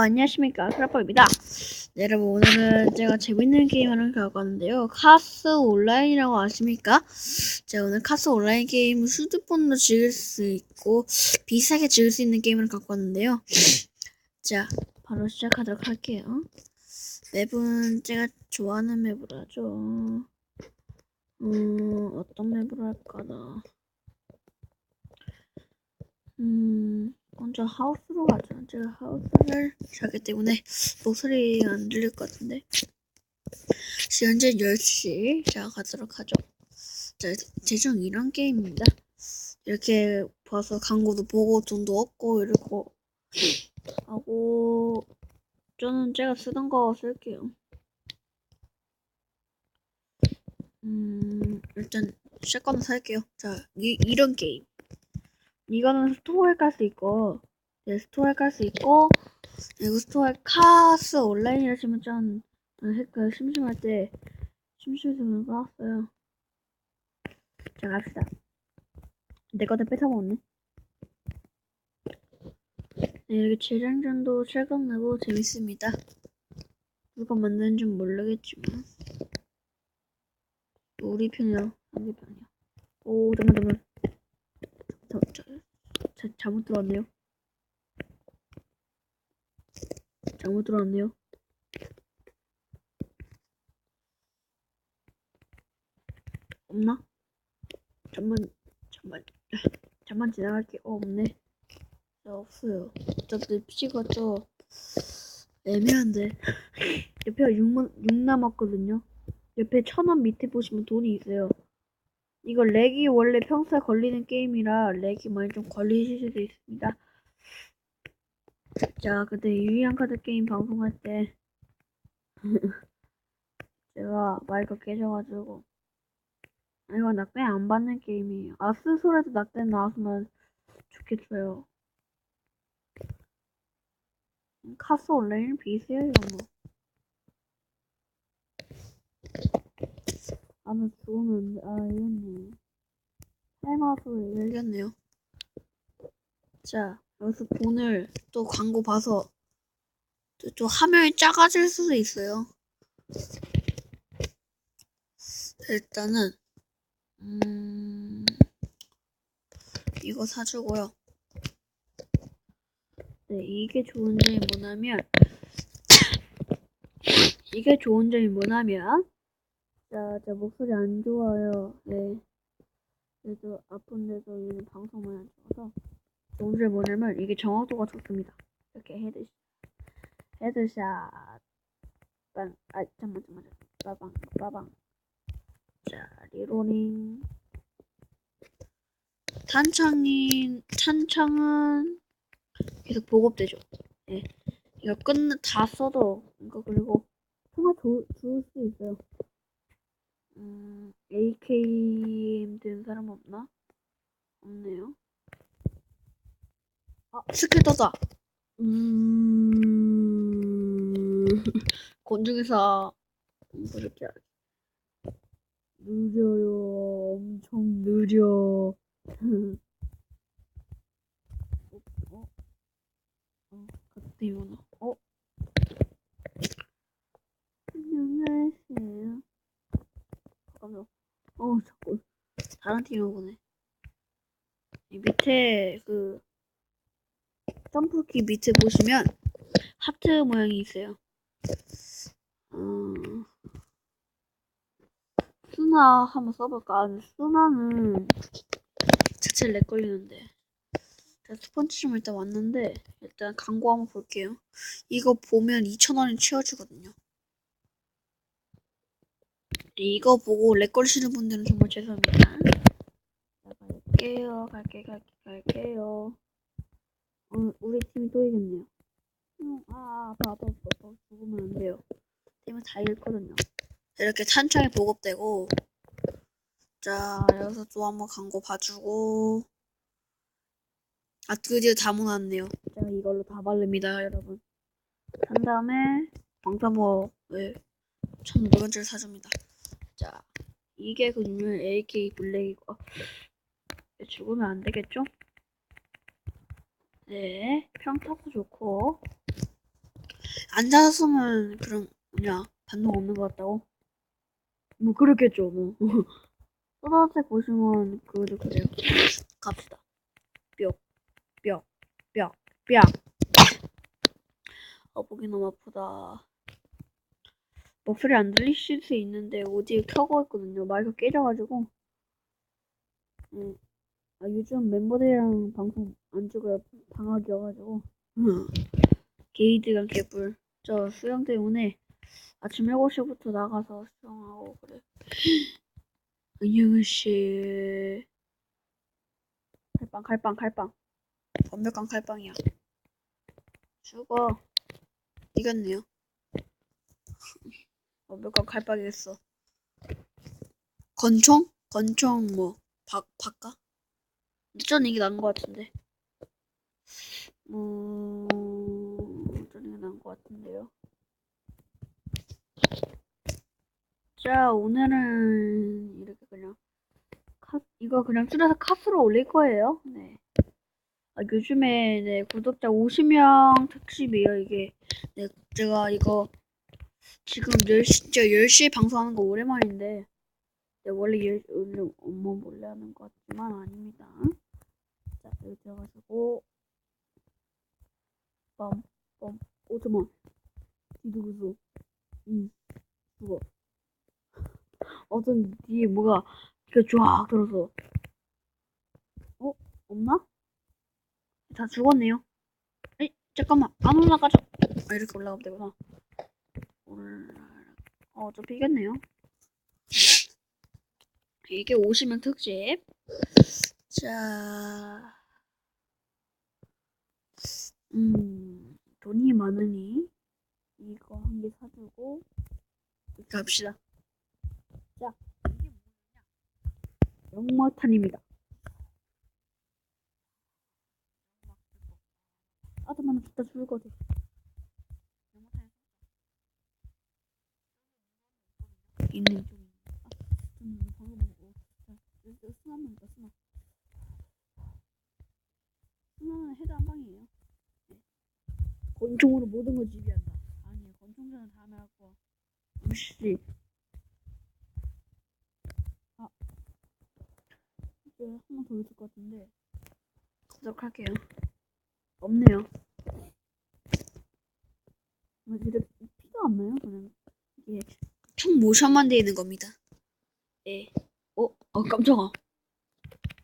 네 여러분 안녕하십니까 크라퍼입니다. 네 여러분 오늘은 제가 재밌는 게임 하나 갖고 왔는데요. 카스 온라인이라고 아십니까? 제가 오늘 카스 온라인 게임을 휴대폰으로 즐길 수 있고 비싸게 즐길 수 있는 게임을 갖고 왔는데요. 자 바로 시작하도록 할게요. 맵은 제가 좋아하는 맵으로 하죠. 음 어떤 맵으로 할까나. 음, 먼저 하우스로 가자. 제가 하우스를 자기 때문에 목소리가 안 들릴 것 같은데. 지금 현재 10시. 자, 가도록 하죠. 자, 대충 이런 게임입니다. 이렇게 봐서 광고도 보고 돈도 얻고 이러고 하고 저는 제가 쓰던 거 쓸게요. 음, 일단 샷건 살게요. 자, 이, 이런 게임. 이거는 스토어에 깔 수 있고, 네, 스토어에 깔 수 있고, 그리고 스토어에 카스 온라인이라 치면 좀, 그 심심할 때, 심심해서 그런 거 나왔어요. 자, 갑시다. 내 거다 뺏어먹었네. 네, 이렇게 재장전도 실감나고 재밌습니다. 누가 만드는 줄 모르겠지만. 우리 편이야, 상대 편이야. 오, 잠만, 잠만. 잘못 들어왔네요. 잘못 들어왔네요. 없나? 잠만, 잠만, 잠만 지나갈게. 어, 없네. 자, 없어요. 어차피 PC가 저 애매한데. 옆에 6, 6 남았거든요. 옆에 천 원 밑에 보시면 돈이 있어요. 이거 렉이 원래 평소에 걸리는 게임이라 렉이 많이 좀 걸리실 수도 있습니다. 자, 그때 유희한 카드 게임 방송할 때 제가 마이크 깨져가지고 아, 이거 낙대 안 받는 게임이에요. 아스솔에도 낙대 나왔으면 좋겠어요. 카스 온라인 비슷해요, 이거 뭐. 아마 죽으면 아 이겼네 타임아웃을 열렸네요. 자 여기서 돈을 또 광고 봐서 또, 또 화면이 작아질 수도 있어요. 일단은 음 이거 사주고요. 네 이게 좋은 점이 뭐냐면 이게 좋은 점이 뭐냐면 자, 저 목소리 안 좋아요. 네. 그래도 아픈데도 요즘 방송 많이 안 좋은 점 뭐냐면 이게 정확도가 좋습니다. 이렇게 헤드 헤드샷 빵. 아, 잠만 잠만 잠만. 빠방 빠방. 자, 리로링. 탄창인 탄창은 계속 보급되죠. 네. 이거 끝 다 써도 이거 그리고 통화 줄수 있어요. 음, AK 된 사람 없나? 없네요. 아, 스킬 떴다. 음, 권중에서 이렇게 느려요. 엄청 느려. 어, 어, 어, 갑자기 오나? 어? 안녕하세요. 잠깐만. 어, 자꾸 다른 팀이 오네. 이 밑에 그 점프키 밑에 보시면 하트 모양이 있어요. 음, 수나 한번 써볼까? 수나는 자체를 렉 걸리는데. 자, 스펀지 좀 일단 왔는데 일단 광고 한번 볼게요. 이거 보면 2,000원이 채워주거든요. 이거 보고 렉 걸리시는 분들은 정말 죄송합니다. 자, 갈게요. 갈게, 갈게, 갈게요. 어, 우리 팀이 또 이겼네요. 음, 아, 아파, 아파, 아파, 아파. 죽으면 안 돼요. 팀은 다 잃거든요. 이렇게 탄창이 보급되고, 자, 여기서 또 한번 광고 봐주고, 아, 드디어 다 모았네요. 제가 이걸로 다 바릅니다, 여러분. 한 다음에, 방사모에 1,500원짜리 사줍니다. 자, 이게 그 유명한 AK 블랙이고, 어, 죽으면 안 되겠죠? 네, 평타도 좋고. 앉아서면 그럼 뭐냐 반동 없는 것 같다고? 뭐 그렇겠죠 뭐. 소다색 보시면 그거도 그래요. 갑시다. 뿅, 뿅, 뿅, 뿅. 어 목이 너무 아프다. 목소리 안 들리실 수 있는데 오디오 켜고 있거든요. 마이크 깨져가지고. 음. 아, 요즘 멤버들이랑 방송 안 찍어요. 방학이어가지고. 게이드가 개뿔. 저 수영 때문에 아침 7시부터 나가서 수영하고 그래. 안녕하세요. 칼빵, 칼빵, 칼빵. 완벽한 칼빵이야. 죽어. 이겼네요. 완벽한 칼빵이었어. 건총? 건총 뭐박 바까? 전 이게 나은 것 같은데. 음, 전 이게 나은 것 같은데요. 자, 오늘은 이렇게 그냥 카, 이거 그냥 줄여서 카스로 올릴 거예요. 네. 아, 요즘에 네, 구독자 50명 특집이에요, 이게. 네, 제가 이거 지금 10시, 저 10시에 방송하는 거 오랜만인데, 네, 원래 10, 원래 엄마 몰래 하는 것 같지만 아닙니다. 자, 여기 들어가시고, 빰, 빰, 오, 잠깐만. 뒤두고서, 이, 죽어. 어떤 뒤에 뭐가, 이렇게 쫙 들어서. 어? 없나? 다 죽었네요. 에이, 잠깐만. 안 올라가죠. 아, 이렇게 올라가면 되구나. 올라, 어, 좀 비겠네요. 이게 50명 특집. 자, 음, 돈이 많으니 이거 한 개 사주고 이렇게 합시다. 자, 이게 뭐냐? 영마탄입니다. 아, 잠깐만, 죽다 죽을 것 같아. 있는 좀. 아, 좀 방금 먹고. 자, 여기 수나면 있다, 수나. 수나는 헤드 한 방이에요. 네. 권총으로 모든 걸 지배한다. 아니에요, 권총전은 다음에 할거. 무시. 아. 이제 한번 더 있을 것 같은데. 가도록 할게요. 없네요. 뭐, 진짜 피가 안 나요? 그냥 이게 총 모션만 돼 있는 겁니다. 예. 어, 어 깜짝아.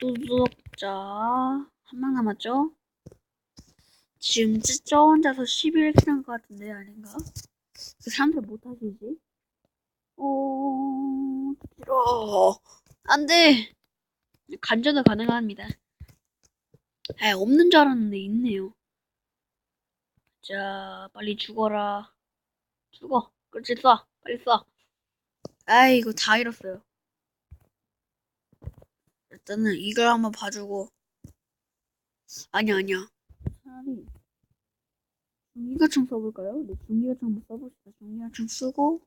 구독자 한 명 남았죠? 지금 저 혼자서 11킬 한것 같은데 아닌가? 그 사람들 못 하시지? 어, 싫어. 안 돼. 간전은 가능합니다. 아, 없는 줄 알았는데 있네요. 자, 빨리 죽어라. 죽어. 그렇지, 쏴. 빨리 쏴. 아이고, 다 잃었어요. 일단은 이걸 한번 봐주고. 아니야, 아니야. 차라리 중기가총 써볼까요? 네, 중기가총 한번 써봅시다. 중기가총 쓰고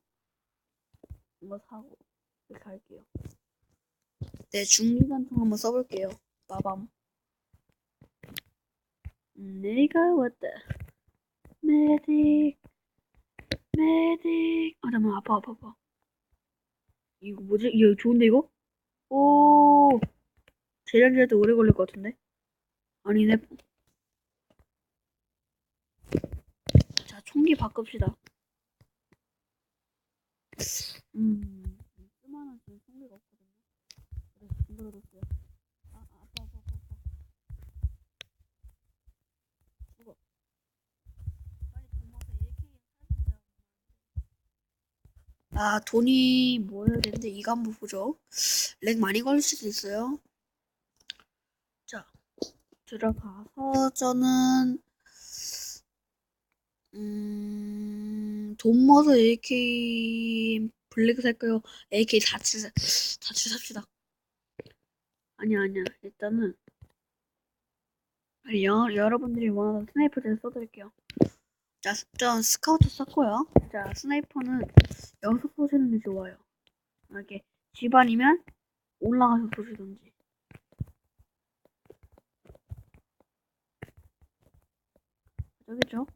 이거 사고 이렇게 할게요. 네, 중기관총 한번 써볼게요. 빠밤. 내가 왔다. 메딕, 메딕. 아, 잠깐만, 아파, 아파, 아파. 이거 뭐지? 이거 좋은데, 이거? 오, 재련제도 오래 걸릴 것 같은데? 아니네. 자, 총기 바꿉시다. 음, 쓸만한 총기가 없거든요. 그래, 징그러졌어요. 아, 아, 아파, 아파, 아파, 아파. 죽어. 빨리 돈 모아서 AK 사주자. 아, 돈이 모여야 되는데, 이거 한번 보죠. 렉 많이 걸릴 수도 있어요. 자, 들어가서 저는, 음, 돈 모아서 AK 블랙 살까요? AK 47, 47 삽시다. 아니야, 아니야. 일단은, 아니, 여, 여러분들이 원하는 스나이퍼를 써드릴게요. 자, 전 스카우트 썼고요. 자, 스나이퍼는 여기서 쏘시는 게 좋아요. 이렇게 집안이면 올라가서 쏘시던지. 여기죠?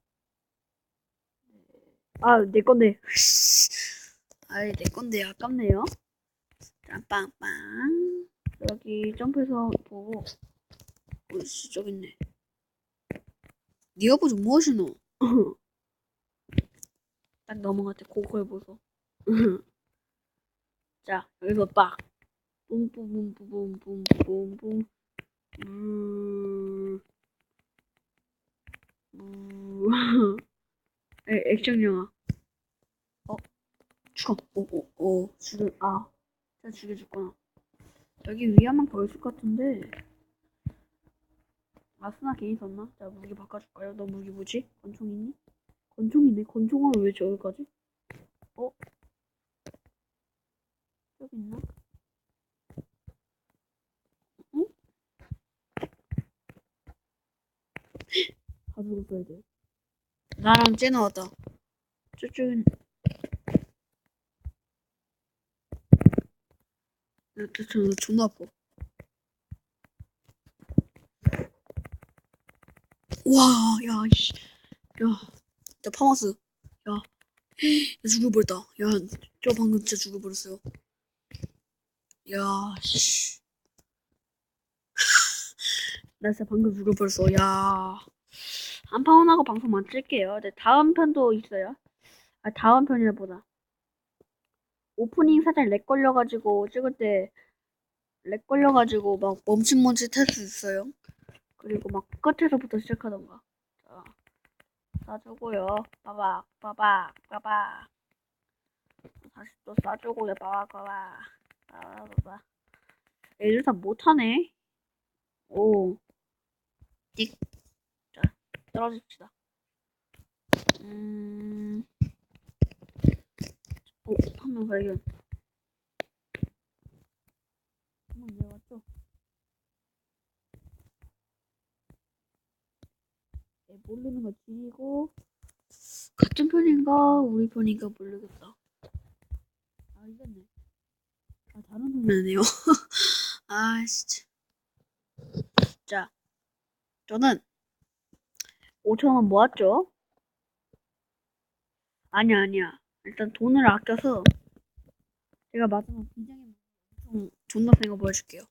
아, 내 건데. 아이, 내 건데 아깝네요. 자, 빵빵. 여기 점프해서 보고. 어이씨, 저기 있네. 니가 보지 무엇이노? 딱 넘어갔대, 고걸 보소. 자, 여기서 빡. 뿜뿜뿜뿜뿜뿜뿜뿜. 음. 음. 에, 액션 영화. 어, 죽어. 오, 오, 오, 죽여. 아, 진짜 죽여줬구나. 여기 거 있을 것 같은데. 아스나 괜히 썼나? 자, 무기 바꿔줄까요? 너 무기 뭐지? 권총 있니? 권총 있네. 권총은 왜 저기까지? 어? 저기 있나? 응? 가지고 있어야 돼. 나랑 쟤 나왔다. 저쪽은 나 저, 존나 아파. 와, 야, 씨. 야, 나 파마스. 야, 야 죽어버렸다. 야, 저 방금 진짜 죽어버렸어요. 야, 씨. 나 진짜 방금 죽어버렸어. 야. 한판 하고 방송만 찍게요. 네, 다음 편도 있어요. 아, 다음 편이라 보다. 오프닝 살짝 렉 걸려가지고 찍을 때 렉 걸려가지고 막 멈칫멈칫 할수 있어요. 그리고 막 끝에서부터 시작하던가. 자, 싸주고요. 빠박, 빠박, 빠박. 다시 또 싸주고요. 빠박, 빠박. 빠박. 애들 다 못하네. 오. 띡. 자, 떨어집시다. 음. 오, 한명 발견. 한명 내려갔죠? 모르는 거 지고 같은 편인가 우리 편인가 모르겠다. 아 이겼네. 아 다른 편이네요. 아 진짜. 자, 저는 5천 원 모았죠. 아니야 아니야. 일단 돈을 아껴서 제가 마지막 비장의 엄청 존나 센거 보여줄게요.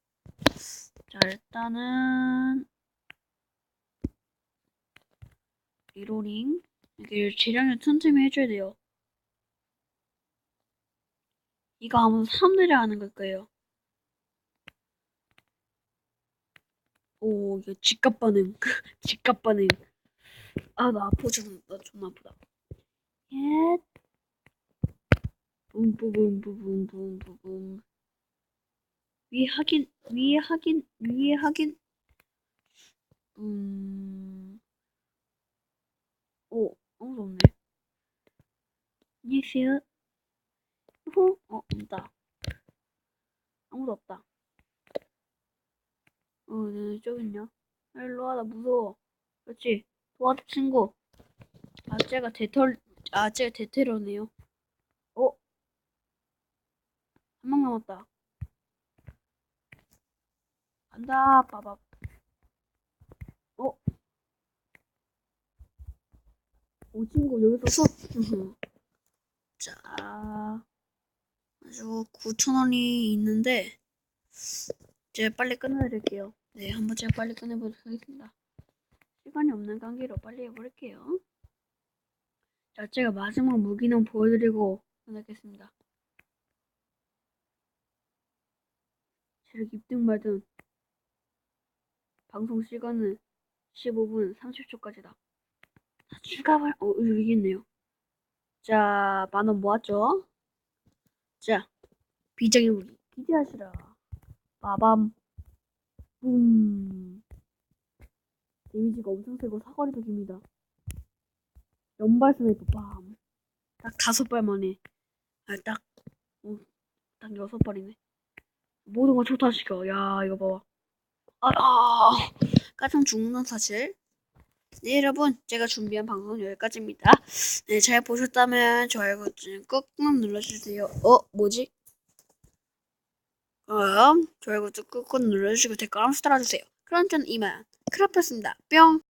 자 일단은 리로링 이게 재량을 틈틈이 해줘야 돼요. 이거 아마 사람들이 하는 걸 거예요. 오, 이거 직각 반응. 직각 반응. 아, 나. 존나, 나 존나 아프다. 예. 붐붐붐붐붐붐붐. 위에 확인, 위에 확인, 위에 확인. 음. 오, 아무도 없네. 안녕하세요. 호? 어, 없다. 아무도 없다. 어, 네, 저기 있냐? 일로 와, 나 무서워. 그렇지. 도와줘, 친구. 아, 쟤가 대털, 아, 쟤가 대테러네요. 어? 한 명 남았다. 간다, 빠밥. 어? 오, 친구, 여기서 수. 자, 가지고 9,000원이 있는데, 제가 빨리 끊어드릴게요. 네, 한번 제가 빨리 끊어보도록 하겠습니다. 시간이 없는 관계로 빨리 해버릴게요. 자, 제가 마지막 무기는 보여드리고 끝내겠습니다. 체력 입등 받은 방송 시간은 15분 30초까지다. 자, 추가발, 어, 여기 있네요. 자, 만원 모았죠? 자, 비장의 무기 기대하시라. 빠밤. 붐. 데미지가 엄청 세고 사거리도 깁니다. 연발 스나이퍼 빰. 딱 다섯 발 만에. 아, 딱, 어, 딱 여섯 발이네. 모든 걸 초타시켜. 야, 이거 봐봐. 아, 아, 까장 죽는 사실. 네, 여러분. 제가 준비한 방송은 여기까지입니다. 네, 잘 보셨다면 좋아요 버튼 꾹꾹 눌러주세요. 어, 뭐지? 그럼 좋아요 버튼 꾹꾹 눌러주시고 댓글 한번 달아주세요. 그럼 저는 이만 크라프였습니다. 뿅!